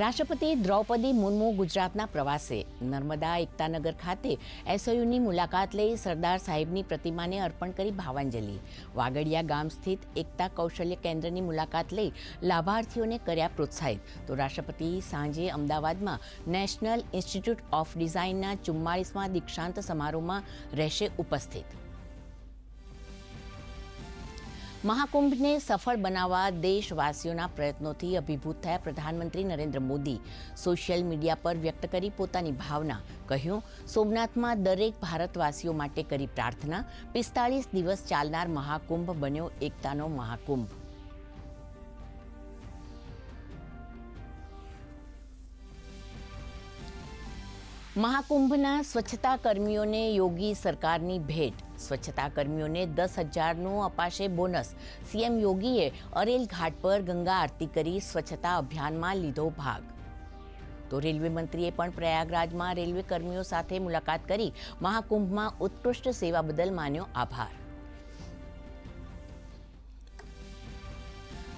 રાષ્ટ્રપતિ દ્રૌપદી મુર્મુ ગુજરાતના પ્રવાસે. નર્મદા એકતાનગર ખાતે એસઓયુની મુલાકાત લઈ સરદાર સાહેબની પ્રતિમાને અર્પણ કરી ભાવાંજલિ. વાગડિયા ગામ સ્થિત એકતા કૌશલ્ય કેન્દ્રની મુલાકાત લઈ લાભાર્થીઓને કર્યા પ્રોત્સાહિત. તો રાષ્ટ્રપતિ સાંજે અમદાવાદમાં નેશનલ ઇન્સ્ટિટ્યૂટ ઓફ ડિઝાઇનના ચુમ્માળીસમાં દીક્ષાંત સમારોહમાં રહેશે ઉપસ્થિત. મહાકુંભને સફળ બનાવવા દેશવાસીઓના પ્રયત્નોથી અભિભૂત થયા પ્રધાનમંત્રી નરેન્દ્ર મોદી. સોશિયલ મીડિયા પર વ્યક્ત કરી પોતાની ભાવના. કહ્યું, સોમનાથમાં દરેક ભારતવાસીઓ માટે કરી પ્રાર્થના. પિસ્તાળીસ દિવસ ચાલનાર મહાકુંભ બન્યો એકતાનો મહાકુંભ. મહાકુંભના સ્વચ્છતા કર્મીઓને યોગી સરકારની ભેટ. સ્વચ્છતા કર્મીઓને દસ હજારનું અપાશે બોનસ. સીએમ યોગીએ અરેલ ઘાટ પર ગંગા આરતી કરી સ્વચ્છતા અભિયાનમાં લીધો ભાગ. તો રેલવે મંત્રીએ પણ પ્રયાગરાજમાં રેલવે કર્મીઓ સાથે મુલાકાત કરી મહાકુંભમાં ઉત્કૃષ્ટ સેવા બદલ માન્યો આભાર.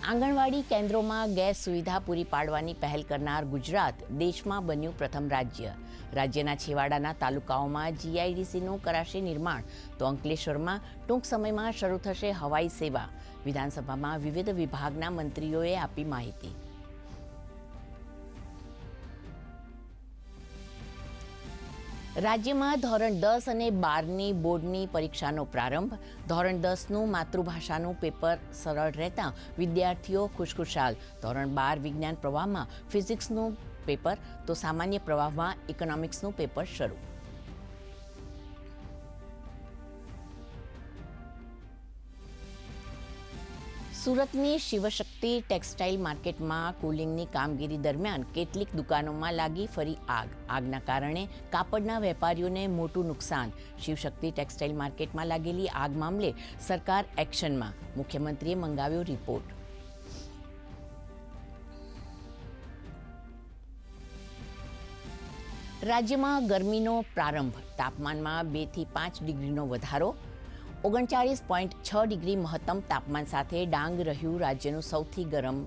આંગણવાડી કેન્દ્રોમાં ગેસ સુવિધા પૂરી પાડવાની પહેલ કરનાર ગુજરાત દેશમાં બન્યું પ્રથમ રાજ્ય. રાજ્યના છેવાડાના તાલુકાઓમાં જીઆઈડીસીનું કરાશે નિર્માણ. તો અંકલેશ્વરમાં ટૂંક સમયમાં શરૂ થશે હવાઈ સેવા. વિધાનસભામાં વિવિધ વિભાગના મંત્રીઓએ આપી માહિતી. રાજ્યમાં ધોરણ દસ અને બારની બોર્ડની પરીક્ષાનો પ્રારંભ. ધોરણ દસનું માતૃભાષાનું પેપર સરળ રહેતા વિદ્યાર્થીઓ ખુશખુશાલ. ધોરણ બાર વિજ્ઞાન પ્રવાહમાં ફિઝિક્સનું પેપર, તો સામાન્ય પ્રવાહમાં ઇકોનોમિક્સનું પેપર શરૂ. સુરતની શિવશક્તિ ટેક્સટાઇલ માર્કેટમાં કુલિંગની કામગીરી દરમિયાન કેટલીક દુકાનોમાં લાગી ફરી આગ. આગના કારણે કાપડના વેપારીઓને મોટું નુકસાન. શિવશક્તિ ટેક્સટાઇલ માર્કેટમાં લાગેલી આગ મામલે સરકાર એક્શનમાં. મુખ્યમંત્રીએ મંગાવ્યો રિપોર્ટ. રાજ્યમાં ગરમીનો પ્રારંભ. તાપમાનમાં બેથી પાંચ ડિગ્રીનો વધારો. ઓગણચાળીસ પોઈન્ટ છ ડિગ્રી મહત્તમ તાપમાન સાથે ડાંગ રહ્યું રાજ્યનું સૌથી ગરમ.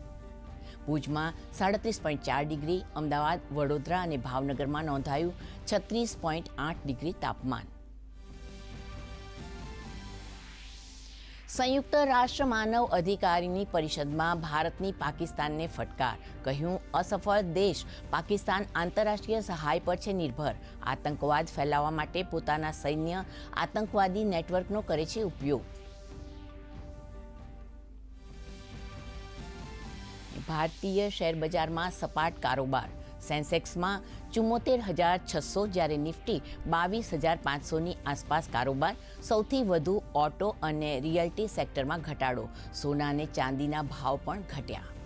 ભુજમાં સાડત્રીસ પોઈન્ટ ચાર ડિગ્રી, અમદાવાદ, વડોદરા અને ભાવનગરમાં નોંધાયું છત્રીસ પોઈન્ટ આઠ ડિગ્રી તાપમાન. સંયુક્ત રાષ્ટ્ર માનવ અધિકારીની પરિષદમાં ભારતની પાકિસ્તાનને ફટકાર. કહ્યું, અસફળ દેશ પાકિસ્તાન આંતરરાષ્ટ્રીય સહાય પર છે નિર્ભર. આતંકવાદ ફેલાવવા માટે પોતાના સૈન્ય આતંકવાદી નેટવર્કનો કરે છે ઉપયોગ. ભારતીય શેરબજારમાં સપાટ કારોબાર. સેન્સેક્સમાં ચુમ્મોતેર હજાર છસો જ્યારે નિફ્ટી બાવીસ હજાર પાંચસોની આસપાસ કારોબાર સૌથી વધુ ઓટો અને રિયલ્ટી સેક્ટરમાં ઘટાડો. સોના અને ચાંદીના ભાવ પણ ઘટ્યા.